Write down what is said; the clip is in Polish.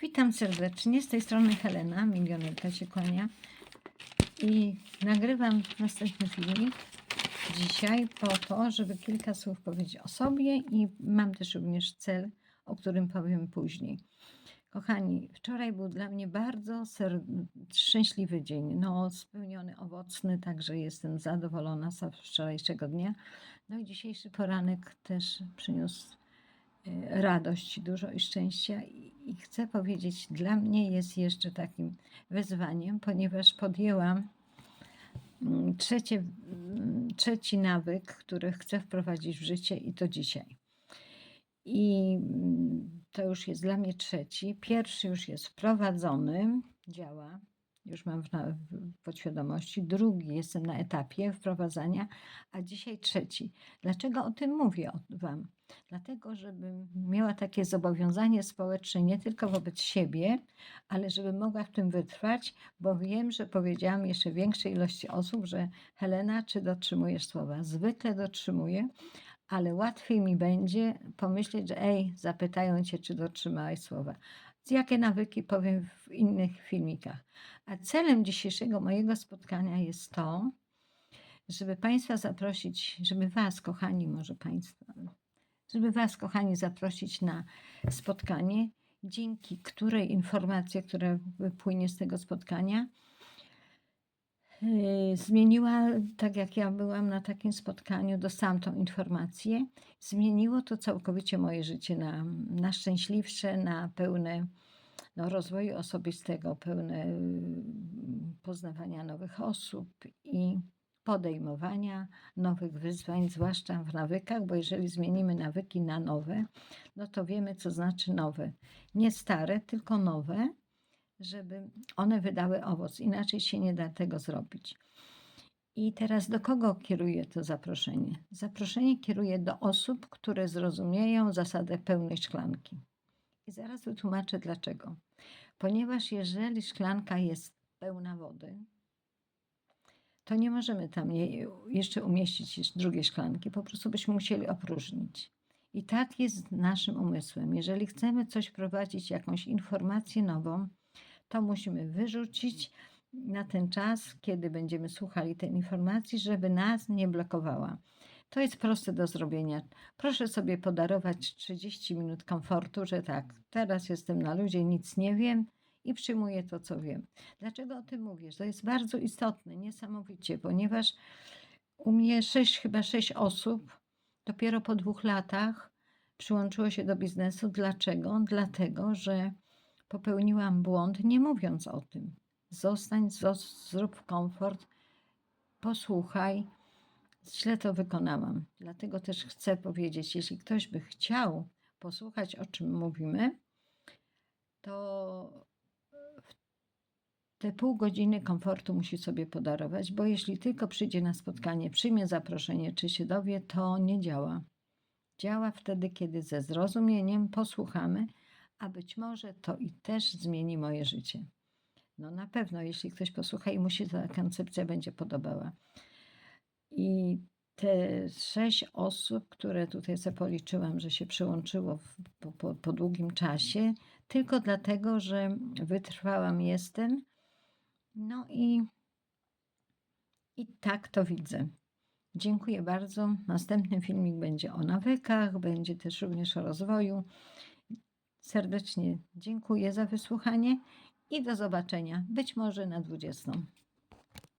Witam serdecznie, z tej strony Helena, milionerka się kłania i nagrywam następny filmik dzisiaj po to, żeby kilka słów powiedzieć o sobie i mam też również cel, o którym powiem później. Kochani, wczoraj był dla mnie bardzo szczęśliwy dzień, no spełniony, owocny, także jestem zadowolona z wczorajszego dnia. No i dzisiejszy poranek też przyniósł e, radość dużo i szczęścia i chcę powiedzieć, dla mnie jest jeszcze takim wyzwaniem, ponieważ podjęłam mm, trzecie, mm, trzeci nawyk, który chcę wprowadzić w życie i to dzisiaj. I mm, to już jest dla mnie trzeci. Pierwszy już jest wprowadzony, działa, już mam w, w podświadomości. Drugi jestem na etapie wprowadzania, a dzisiaj trzeci. Dlaczego o tym mówię Wam? Dlatego, żebym miała takie zobowiązanie społeczne nie tylko wobec siebie, ale żebym mogła w tym wytrwać, bo wiem, że powiedziałam jeszcze większej ilości osób, że Helena, czy dotrzymujesz słowa? Zwykle dotrzymuję, ale łatwiej mi będzie pomyśleć, że ej, zapytają cię, czy dotrzymałeś słowa. Jakie nawyki powiem w innych filmikach. A celem dzisiejszego mojego spotkania jest to, żeby Państwa zaprosić, żeby Was, kochani, może Państwa, żeby Was, kochani, zaprosić na spotkanie, dzięki której informacja, która wypłynie z tego spotkania, zmieniła, tak jak ja byłam na takim spotkaniu, dostałam tą informację, zmieniło to całkowicie moje życie na, na szczęśliwsze, na pełne no, rozwoju osobistego, pełne yy, poznawania nowych osób i podejmowania nowych wyzwań, zwłaszcza w nawykach, bo jeżeli zmienimy nawyki na nowe, no to wiemy, co znaczy nowe. Nie stare, tylko nowe, żeby one wydały owoc. Inaczej się nie da tego zrobić. I teraz do kogo kieruję to zaproszenie? Zaproszenie kieruję do osób, które zrozumieją zasadę pełnej szklanki. I zaraz wytłumaczę dlaczego. Ponieważ jeżeli szklanka jest pełna wody, to nie możemy tam je- jeszcze umieścić drugiej szklanki, po prostu byśmy musieli opróżnić. I tak jest z naszym umysłem. Jeżeli chcemy coś wprowadzić, jakąś informację nową, to musimy wyrzucić na ten czas, kiedy będziemy słuchali tej informacji, żeby nas nie blokowała. To jest proste do zrobienia. Proszę sobie podarować 30 minut komfortu, że tak, teraz jestem na luzie, nic nie wiem i przyjmuję to, co wiem. Dlaczego o tym mówię? To jest bardzo istotne, niesamowicie, ponieważ u mnie chyba sześć osób dopiero po dwóch latach przyłączyło się do biznesu. Dlaczego? Dlatego, że popełniłam błąd, nie mówiąc o tym. Zostań, zos, zrób komfort, posłuchaj. Źle to wykonałam. Dlatego też chcę powiedzieć, jeśli ktoś by chciał posłuchać, o czym mówimy, to te pół godziny komfortu musi sobie podarować, bo jeśli tylko przyjdzie na spotkanie, przyjmie zaproszenie, czy się dowie, to nie działa. Działa wtedy, kiedy ze zrozumieniem posłuchamy, a być może to i też zmieni moje życie. No na pewno, jeśli ktoś posłucha i mu się ta koncepcja będzie podobała. I te sześć osób, które tutaj sobie policzyłam, że się przyłączyło w, po, po, po długim czasie, tylko dlatego, że wytrwałam jestem. No i, i tak to widzę. Dziękuję bardzo. Następny filmik będzie o nawykach, będzie też również o rozwoju. Serdecznie dziękuję za wysłuchanie i do zobaczenia być może na 20.